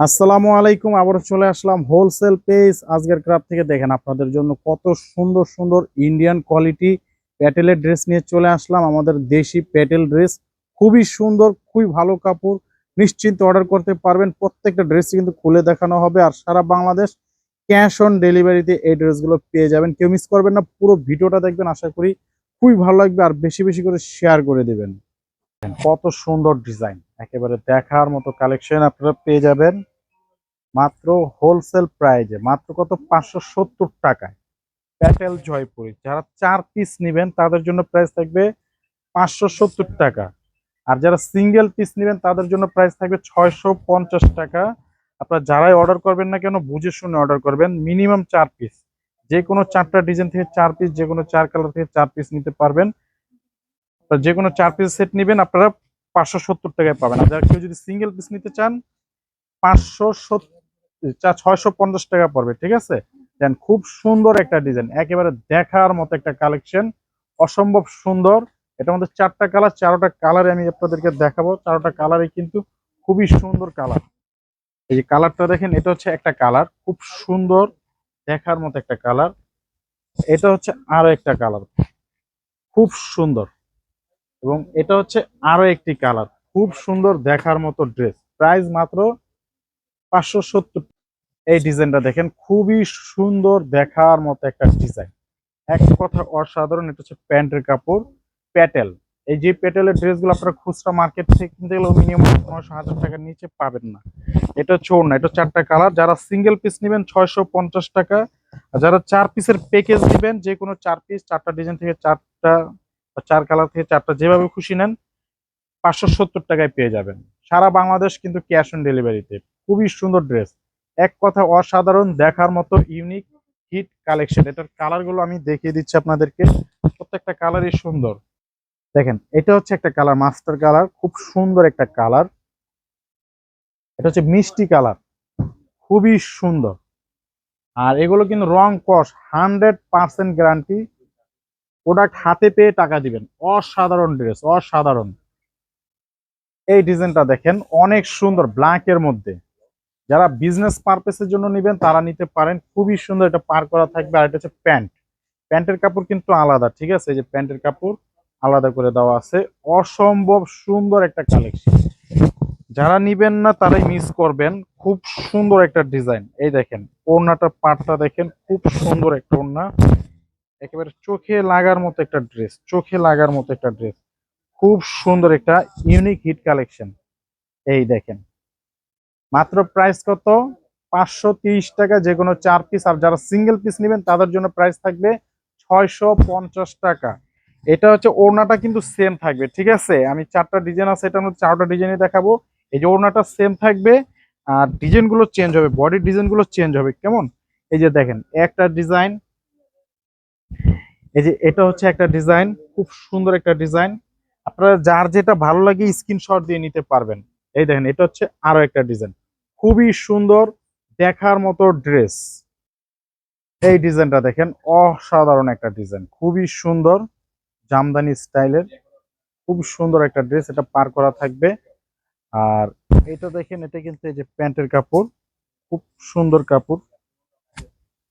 আসসালামু আলাইকুম আবার চলে আসলাম হোলসেল পেজ আজকের ক্রাফ থেকে দেখেন আপনাদের জন্য কত সুন্দর সুন্দর ইন্ডিয়ান কোয়ালিটি প্যাটেলের ড্রেস নিয়ে চলে আসলাম। আমাদের দেশি প্যাটেল ড্রেস খুবই সুন্দর, খুবই ভালো কাপড়। নিশ্চিন্তে অর্ডার করতে পারবেন। প্রত্যেকটা ড্রেস কিন্তু খুলে দেখানো হবে। আর সারা বাংলাদেশ ক্যাশ অন ডেলিভারিতে এই ড্রেসগুলো পেয়ে যাবেন। কেউ মিস করবেন না, পুরো ভিডিওটা দেখবেন। আশা করি খুবই ভালো লাগবে। আর বেশি বেশি করে শেয়ার করে দেবেন। কত সুন্দর ডিজাইন একেবারে দেখার মতো কালেকশন আপনারা পেয়ে যাবেন। মাত্র হোলসেল প্রাইজে মাত্র কত? পাঁচশো সত্তর টাকায়। প্যাটেল জয়পুরি যারা চার পিস নেবেন, তাদের জন্য প্রাইস থাকবে পাঁচশো সত্তর টাকা। আর যারা সিঙ্গেল পিস নেবেন, তাদের জন্য প্রাইস থাকবে ছয়শো পঞ্চাশ টাকা। আপনারা যারাই অর্ডার করবেন না কেন, বুঝে শুনে অর্ডার করবেন। মিনিমাম চার পিস যে কোনো চারটা ডিজাইন থেকে চার পিস যে কোনো চার কালার থেকে চার পিস নিতে পারবেন। যে কোনো চার পিস সেট নেবেন, আপনারা পাঁচশো সত্তর টাকায় পাবেন। আর যারা কেউ যদি সিঙ্গেল পিস নিতে চান, পাঁচশো সত্তর চা ছয়শো পঞ্চাশ টাকা পড়বে, ঠিক আছে? দেন খুব সুন্দর একটা ডিজাইন, একেবারে দেখার মতো একটা কালেকশন, অসম্ভব সুন্দর। এটার মধ্যে চারটা কালার, চারোটা কালারে আমি আপনাদেরকে দেখাবো। চারোটা কালারে কিন্তু খুবই সুন্দর কালার। এই যে কালারটা দেখেন, এটা হচ্ছে একটা কালার, খুব সুন্দর, দেখার মতো একটা কালার। এটা হচ্ছে আরও একটা কালার, খুব সুন্দর। এবং এটা হচ্ছে আরও একটি কালার, খুব সুন্দর, দেখার মতো ড্রেস। প্রাইস মাত্র পাঁচশো সত্তর। এই ডিজাইনটা দেখেন, খুবই সুন্দর দেখার মতো একটা ডিজাইন। এক কথা অসাধারণ, এটা হচ্ছে প্যান্টের কাপড়, প্যাটেল। এই যে প্যাটেলের ড্রেসগুলো আপনারা খুচরা মার্কেট থেকে কিনতে গেলেও মিনিমাম পনেরোশো হাজার টাকার নিচে পাবেন না। এটা হচ্ছে ওড়না, এটা চারটা কালার। যারা সিঙ্গেল পিস নেবেন, ছয়শো পঞ্চাশ টাকা। আর যারা চার পিসের প্যাকেজ নেবেন, যে কোনো চার পিস চারটা ডিজাইন থেকে চারটা চার কালার থেকে চারটা যেভাবে খুশি নেন, পাঁচশো সত্তর টাকায় পেয়ে যাবেন। সারা বাংলাদেশ কিন্তু ক্যাশ অন ডেলিভারিতে খুবই সুন্দর ড্রেস এক কথা অসাধারণ দেখার মতো ইউনিক হিট কালেকশন এটার কালারগুলো আমি দেখিয়ে দিচ্ছি আপনাদেরকে। প্রত্যেকটা কালারই সুন্দর। দেখেন, এটা হচ্ছে একটা কালার মাস্টার কালার খুব সুন্দর একটা কালার এটা হচ্ছে মিষ্টি কালার খুবই সুন্দর। আর এগুলো কিন্তু রং কস হান্ড্রেড পার্সেন্ট গ্যারান্টি প্রোডাক্ট হাতে পেয়ে টাকা দিবেন। অসাধারণ ড্রেস অসাধারণ। এই ডিজাইনটা দেখেন, অনেক সুন্দর ব্ল্যাকের মধ্যে। যারা বিজনেস পারপাসের জন্য নেবেন, তারা নিতে পারেন। খুবই সুন্দর এটা পার করা থাকবে। আর এটা হচ্ছে প্যান্ট। প্যান্টের কাপড় কিন্তু আলাদা, ঠিক আছে? যে প্যান্টের কাপড় আলাদা করে দেওয়া আছে। অসম্ভব সুন্দর একটা কালেকশন যারা নিবেন না, তারাই মিস করবেন। খুব সুন্দর একটা ডিজাইন এই দেখেন, ওড়নাটা, পাটটা দেখেন, খুব সুন্দর একটা ওড়না। একেবারে চোখে লাগার মতো একটা ড্রেস চোখে লাগার মতো একটা ড্রেস খুব সুন্দর একটা ইউনিক হিট কালেকশন এই দেখেন। মাত্র প্রাইস কত? পাঁচশো তিরিশ টাকা যে কোনো চার পিস আর যারা সিঙ্গেল পিস নেবেন, তাদের জন্য প্রাইস থাকবে ছয়শো পঞ্চাশ টাকা। এটা হচ্ছে ওড়নাটা কিন্তু সেম থাকবে, ঠিক আছে? আমি চারটা ডিজাইন আছে এটার মধ্যে চারটা ডিজাইনই দেখাবো। এই যে ওড়নাটা সেম থাকবে, আর ডিজাইনগুলো চেঞ্জ হবে বডির ডিজাইনগুলো চেঞ্জ হবে, কেমন? এই যে দেখেন, একটা ডিজাইন এই যে এটা হচ্ছে একটা ডিজাইন খুব সুন্দর একটা ডিজাইন আপনারা যার যেটা ভালো লাগে স্ক্রিনশট দিয়ে নিতে পারবেন। এই দেখেন, এটা হচ্ছে আরও একটা ডিজাইন খুবই সুন্দর দেখার মতো ড্রেস। এই ডিজাইনটা দেখেন, অসাধারণ একটা ডিজাইন, খুবই সুন্দর, জামদানি স্টাইলের, খুব সুন্দর একটা ড্রেস, এটা পার করা থাকবে। আর এটা দেখেন, এটা কিন্তু এই যে প্যান্টের কাপড়, খুব সুন্দর কাপড়।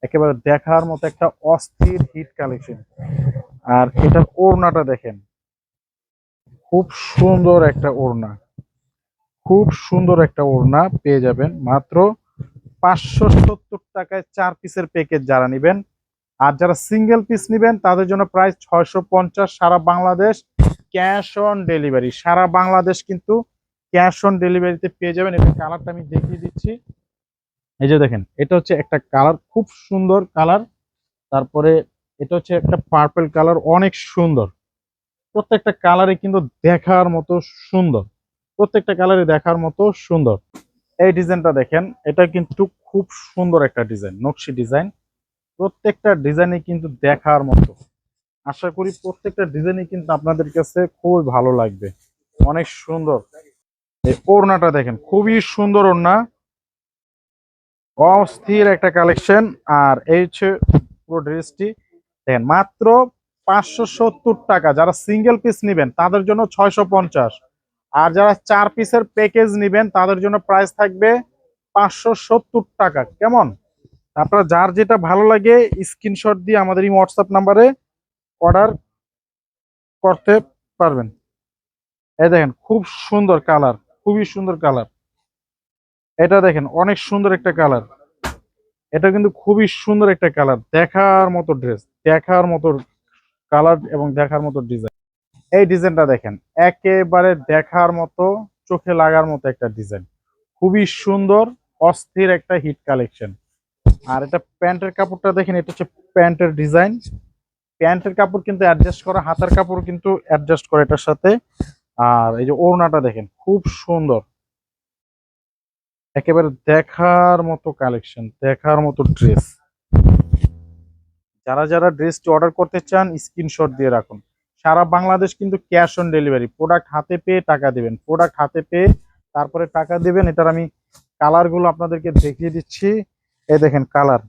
একেবারে দেখার মতো একটা অস্থির হিট কালেকশন। আর এটার ওড়নাটা দেখেন, খুব সুন্দর একটা ওড়না। খুব সুন্দর একটা ওড়না পেয়ে যাবেন। মাত্র পাঁচশো সত্তর টাকায় চার পিসের প্যাকেজ যারা নেবেন, আর যারা সিঙ্গেল পিস নেবেন, তাদের জন্য প্রাইস ছয়শো পঞ্চাশ সারা বাংলাদেশ ক্যাশ অন ডেলিভারি সারা বাংলাদেশ কিন্তু ক্যাশ অন ডেলিভারিতে পেয়ে যাবেন। এটা কালারটা আমি দেখিয়ে দিচ্ছি। এই যে দেখেন, এটা হচ্ছে একটা কালার খুব সুন্দর কালার তারপরে এটা হচ্ছে একটা পার্পল কালার অনেক সুন্দর। প্রত্যেকটা কালারে কিন্তু দেখার মতো সুন্দর। প্রত্যেকটা কালারে দেখার মতো সুন্দর। এই ডিজাইনটা দেখেন, এটা কিন্তু খুব সুন্দর একটা ডিজাইন, নকশি ডিজাইন। প্রত্যেকটা ডিজাইনে কিন্তু দেখার মতো। আশা করি প্রত্যেকটা ডিজাইনই কিন্তু আপনাদের কাছে খুবই ভালো লাগবে। অনেক সুন্দর। এই ওড়নাটা দেখেন, খুবই সুন্দর ওড়না। অস্থির একটা কালেকশন আর এই হচ্ছে পুরো ড্রেসটি দেখেন, মাত্র পাঁচশো সত্তর টাকা। যারা সিঙ্গেল পিস নেবেন, তাদের জন্য ছয়শো পঞ্চাশ। আর যারা চার পিসের প্যাকেজ নেবেন, তাদের জন্য প্রাইস থাকবে পাঁচশো সত্তর টাকা। কেমন? আপনারা যার যেটা ভালো লাগে স্ক্রিনশট দিয়ে আমাদের এই হোয়াটসঅ্যাপ নাম্বারে অর্ডার করতে পারবেন। এই দেখেন, খুব সুন্দর কালার খুবই সুন্দর কালার এটা দেখেন, অনেক সুন্দর একটা কালার এটা কিন্তু খুবই সুন্দর একটা কালার দেখার মতো ড্রেস দেখার মতো কালার এবং দেখার মতো ডিজাইন এই ডিজাইনটা দেখেন, একেবারে দেখার মতো, চোখে লাগার মতো একটা ডিজাইন। খুবই সুন্দর, অস্থির একটা হিট কালেকশন। আর এটা প্যান্টের কাপড়টা দেখেন, এটা হচ্ছে প্যান্টের ডিজাইন। প্যান্টের কাপড় কিন্তু অ্যাডজাস্ট করা, হাতার কাপড় কিন্তু অ্যাডজাস্ট করে এটার সাথে। আর এই যে ওড়নাটা দেখেন, খুব সুন্দর। একেবারে দেখার মতো কালেকশন, দেখার মতো ড্রেস যারা যারা ড্রেসটি অর্ডার করতে চান স্ক্রিনশট দিয়ে রাখুন। সারা বাংলাদেশ কিন্তু ক্যাশ অন ডেলিভারি। প্রোডাক্ট হাতে পেয়ে টাকা দেবেন। প্রোডাক্ট হাতে পেয়ে তারপরে টাকা দিবেন, এটার আমি কালারগুলো আপনাদেরকে দেখিয়ে দিচ্ছি। এই দেখেন কালার।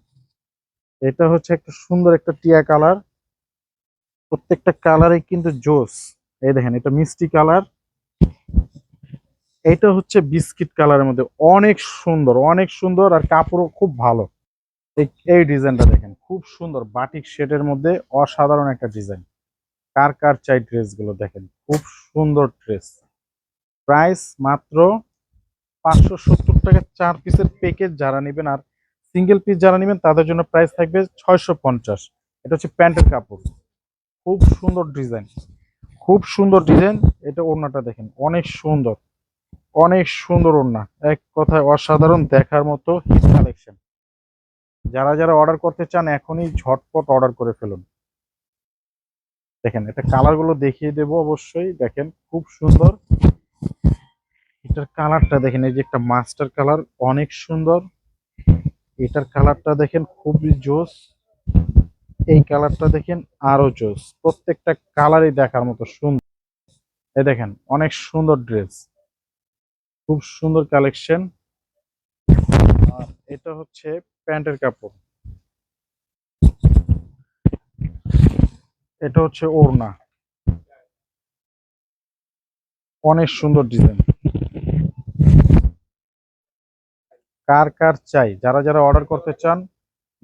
এটা হচ্ছে একটা সুন্দর একটা টিয়া কালার। প্রত্যেকটা কালারে কিন্তু জোস। এই দেখেন, এটা মিষ্টি কালার। এটা হচ্ছে বিস্কিট কালারের মধ্যে। অনেক সুন্দর অনেক সুন্দর আর কাপড়ও খুব ভালো। এই- এই ডিজাইনটা দেখেন, খুব সুন্দর বাটিক শেডের মধ্যে অসাধারণ একটা ডিজাইন। কার কার চাই ড্রেসগুলো দেখেন? খুব সুন্দর ড্রেস। প্রাইস মাত্র পাঁচশো সত্তর টাকা চার পিসের প্যাকেজ যারা নেবেন আর সিঙ্গেল পিস যারা নেবেন, তাদের জন্য প্রাইস থাকবে ছয়শো পঞ্চাশ। এটা হচ্ছে প্যান্টের কাপড়। খুব সুন্দর ডিজাইন। খুব সুন্দর ডিজাইন। এটা ওড়নাটা দেখেন, অনেক সুন্দর। অনেক সুন্দর ওড়না। এক কথায় অসাধারণ দেখার মতো হিট কালেকশন। যারা যারা অর্ডার করতে চান, এখনই ঝটপট অর্ডার করে ফেলুন। দেখেন, এটা কালারগুলো দেখিয়ে দেবো অবশ্যই। দেখেন, খুব সুন্দর। এটার কালারটা দেখেন, এই যে একটা মাস্টার কালার অনেক সুন্দর। এটার কালারটা দেখেন, খুবই জোস। এই কালারটা দেখেন, আরও জোস। প্রত্যেকটা কালারই দেখার মতো সুন্দর। এই দেখেন, অনেক সুন্দর ড্রেস খুব সুন্দর কালেকশন আর এটা হচ্ছে প্যান্টের কাপড়। এটা হচ্ছে ওড়না। অনেক সুন্দর ডিজাইন। কার কার চাই, যারা যারা অর্ডার করতে চান,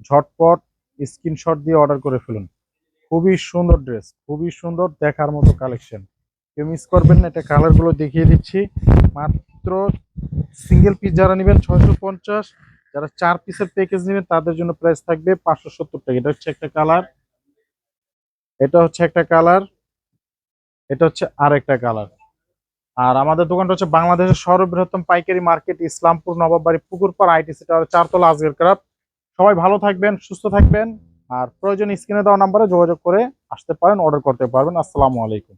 ঝটপট স্ক্রিনশট দিয়ে অর্ডার করে ফেলুন। খুবই সুন্দর ড্রেস, খুবই সুন্দর দেখার মতো কালেকশন। কেউ মিস করবেন না, এটা কালারগুলো দেখিয়ে দিচ্ছি। মাত্র সিঙ্গেল পিস যারা নেবেন, ছয়শো পঞ্চাশ। যারা চার পিসের প্যাকেজ নেবেন, তাদের জন্য প্রাইস থাকবে পাঁচশো সত্তর টাকা। এটা হচ্ছে একটা কালার। এটা হচ্ছে একটা কালার, এটা হচ্ছে আর একটা কালার। আর আমাদের দোকানটা হচ্ছে বাংলাদেশের সর্ববৃহত্তম পাইকারি market, Islampur, Nawabbari, Pukurpar ITC tower চারতলা আজগের ক্রাফ সবাই ভালো থাকবেন, সুস্থ থাকবেন, আর প্রয়োজন স্ক্রিনে দেওয়া নাম্বারে যোগাযোগ করে আসতে পারেন, অর্ডার করতে পারবেন। আসসালামু আলাইকুম।